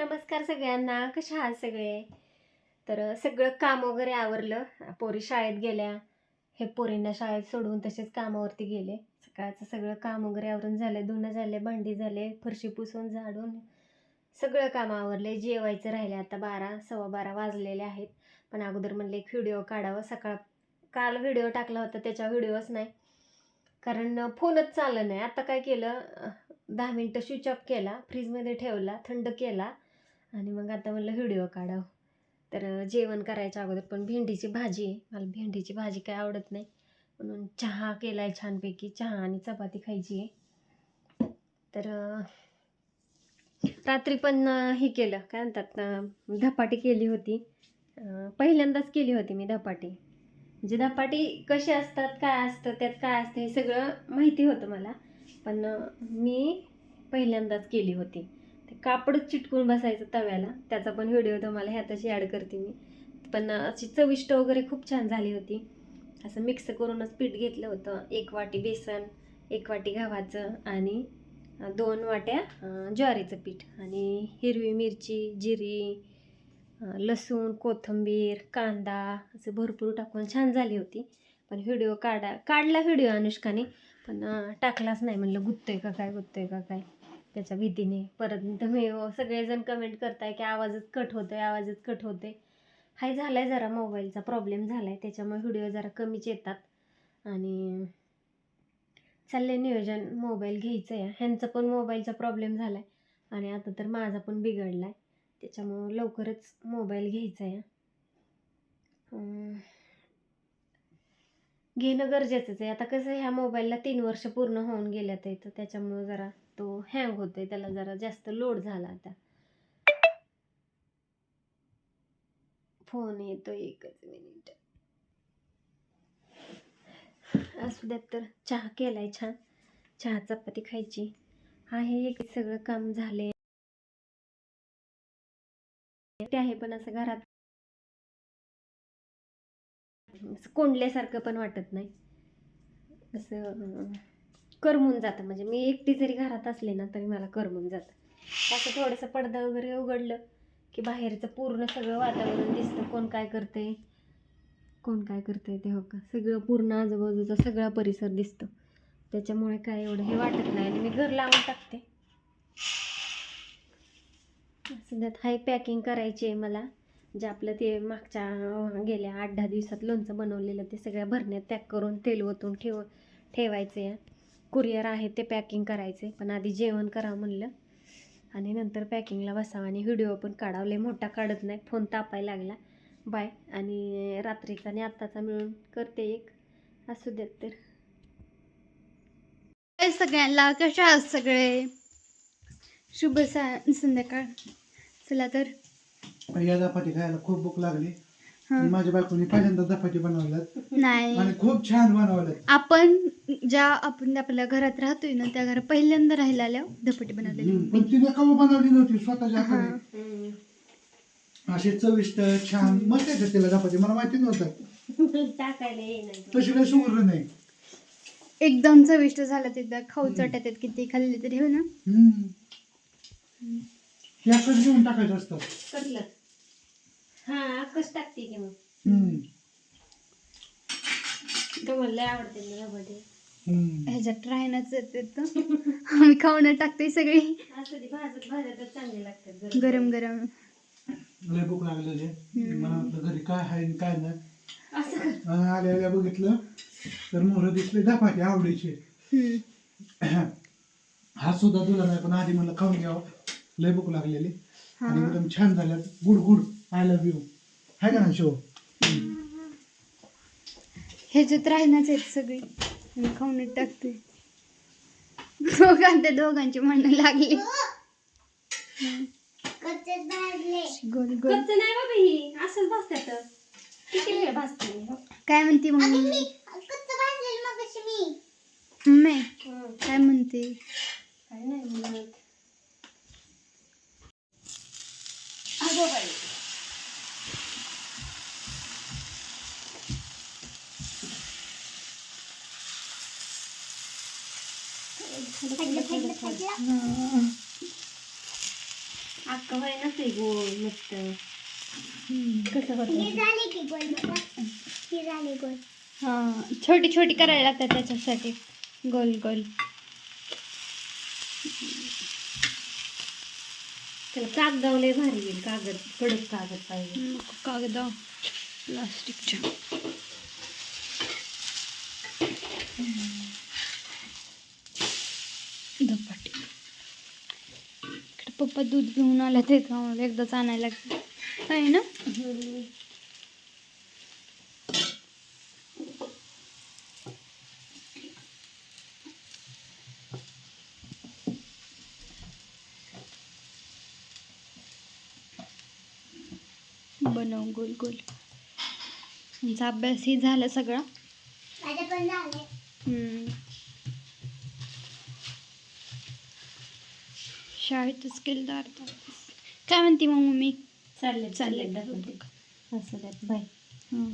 नमस्कार सगळ्यांना. कशा आहात सगळे? तर सगळं काम वगैरे आवरलं. पोरी शाळेत गेल्या. हे पोरींना शाळेत सोडून तसेच कामावरती गेले. सकाळचं सगळं काम वगैरे आवरून झालं. धुणं झाले भांडी झाले फरशी पुसून झाडून सगळं काम आवरले. जेवायचं राहिले आता बारा सव्वा बारा वाजलेले आहेत. पण अगोदर म्हणले एक व्हिडिओ काढावा. सकाळ काल व्हिडिओ टाकला होता त्याच्या व्हिडिओच नाही. कारण फोनच चाललं नाही. आता काय केलं? दहा मिनटं स्विच ऑफ केला. फ्रीजमध्ये ठेवला थंड केला. आणि मग आता म्हणलं व्हिडिओ काढावं. तर जेवण करायच्या अगोदर पण भेंडीची भाजी आहे. मला भेंडीची भाजी काय आवडत नाही. म्हणून चहा केला आहे छानपैकी. चहा आणि चपाती खायची आहे. तर रात्री पण हे केलं. काय म्हणतात धपाटी केली होती. पहिल्यांदाच केली होती मी धपाटी. म्हणजे धपाटी कशी असतात काय असतं त्यात काय असतं हे सगळं माहिती होतं मला. पण मी पहिल्यांदाच केली होती. कापड कापडच चिटकून बसायचं तव्याला. त्याचा पण व्हिडिओ तुम्हाला ह्यातच ॲड करते मी. पण अशी चविष्ट वगैरे खूप छान झाली होती. असं मिक्स करूनच पीठ घेतलं होतं. एक वाटी बेसन एक वाटी गव्हाचं आणि दोन वाट्या ज्वारीचं पीठ आणि हिरवी मिरची जिरी लसूण कोथिंबीर कांदा असं भरपूर टाकून छान झाली होती. पण व्हिडिओ काढा काढला व्हिडिओ अनुष्काने. पण टाकलाच नाही. म्हणलं गुत्तोय का काय गुत्तोय का काय? त्याच्या भीतीने. परत तुम्ही सगळेजण कमेंट करताय की आवाजच कट होतोय आवाजच कट होते हाय झालाय जरा मोबाईलचा प्रॉब्लेम झालाय. त्याच्यामुळे व्हिडिओ जरा कमीच येतात. आणि चाललंय नियोजन. मोबाईल घ्यायचं आहे ह्यांचा पण मोबाईलचा प्रॉब्लेम झालाय. आणि आता तर माझा पण बिघडला आहे त्याच्यामुळं लवकरच मोबाईल घ्यायचा आहे घेणं गरजेचंच आहे. आता कसं ह्या मोबाईलला तीन वर्ष पूर्ण होऊन गेल्यात आहे तर त्याच्यामुळं जरा तो हँग होतोय. त्याला जरा जास्त लोड झाला आता. फोन येतो एकच मिनिट असू द्यात तर चहा केलाय छान. चहा चपाती खायची. आहे एक सगळं काम झाले ते आहे पण असं घरात कोंडल्यासारखं पण वाटत नाही. असं करमून जातं. म्हणजे मी एकटी जरी घरात असले ना तरी मला करमून जातं. असं थोडंसं पडदा वगैरे उघडलं की बाहेरचं पूर्ण सगळं वातावरण दिसतं. कोण काय करते कोण काय करते ते हो का? सगळं पूर्ण आजूबाजूचा सगळा परिसर दिसतो. त्याच्यामुळे काय एवढं हे वाटत नाही आणि मी घर लावून टाकते. सध्यात हाय पॅकिंग करायची आहे मला. जे आपलं ते मागच्या गेल्या आठ दहा दिवसात लोणचं बनवलेलं ते सगळ्या भरण्यात पॅक करून तेल ओतून ठेव ठेवायचं. आहे कुरिअर आहे ते पॅकिंग करायचे पण आधी जेवण करावं म्हणलं. आणि नंतर पॅकिंगला बसावं आणि व्हिडिओ पण काढावले मोठा काढत नाही फोन तापायला लागला. बाय. आणि रात्रीचा आणि आत्ताचा मिळून करते एक. असू देत तर. सगळ्यांना कशा आहात सगळे? शुभ सा- संध्याकाळ. चला तर. या धपाटी खायला खूप भूक लागली. हं. माझ्या बायकोनी पहिल्यांदा धपाटी बनवल्यात. नाही. आणि खूप छान बनवल्यात. आपण ज्या आपण आपल्या घरात राहतोय ना त्या घरात पहिल्यांदा राहायला आल्या धपटी बनवलेली. हं, पण तिने कवा बनवली नव्हती स्वतःच्या. हाताने. असे चविष्ट छान मस्त येतात तिला धपाटी मला माहिती नव्हतं. टाकायला तशी काही शुगर नाही. एकदम चविष्ट झालं तिथं खाऊ चटत किती खाल्ले तरी हो ना? हं. हे असंच घेऊन टाकायचं असतं. कसलं हा कस टाकते की मग. हं. तुम्हाला लय आवडते मला बडे. हं. ह्याच्यात राहण्याच येते तर. आम्ही खाऊन टाकतोय सगळी. असं ती भाजत भाजतच चांगले लागतात गरम गरम. लय भूक लागलेली. मला वाटलं घरी काय आहे आणि काय नाही. असं कर. आणि आल्या आल्या बघितलं. तर मोहर दिसले धपाटे आवडीचे हम्म. हा सुद्धा तुला नाही पण आधी मला खाऊन घ्यावं. लय भूक लागलेली. आणि हा. एकदम छान झाल्यात. Good good. I love you हाय का ना शो ह्याच्यात राहण्याच आहेत सगळी आम्ही खाऊन टाकतोय दोघांच्या दोघांची म्हणणं लागली. गोल गोल. कच्चं नाही बाबा ही. असंच भाजतात किती वेळ भाजते मी, हो. काय म्हणते मग मम्मी हं. काय म्हणते काय नाही म्हणत. अगं बाई हं. अक्का कवाय ना ते गोल मस्त. कसं होतं ही छोटी छोटी करायला लागतात त्याच्यासाठी. गोल गोल. त्याला कागदावले भारी येईल कागद कडक कागद पाहिजे. नको कागद प्लास्टिकच्या धपाटे इकडे पप्पा दूध घेऊन आला ते खाऊन एकदाच आणायला लागतं आहे ना? बनव गोल गोल. आमचा अभ्यासही झाला सगळा माझं पण झालंय हम्म. शाळेतच केलं तर अर्धा. काय म्हणते मग मम्मी चालले चालले. दाखवते असं त्यात बाय हं.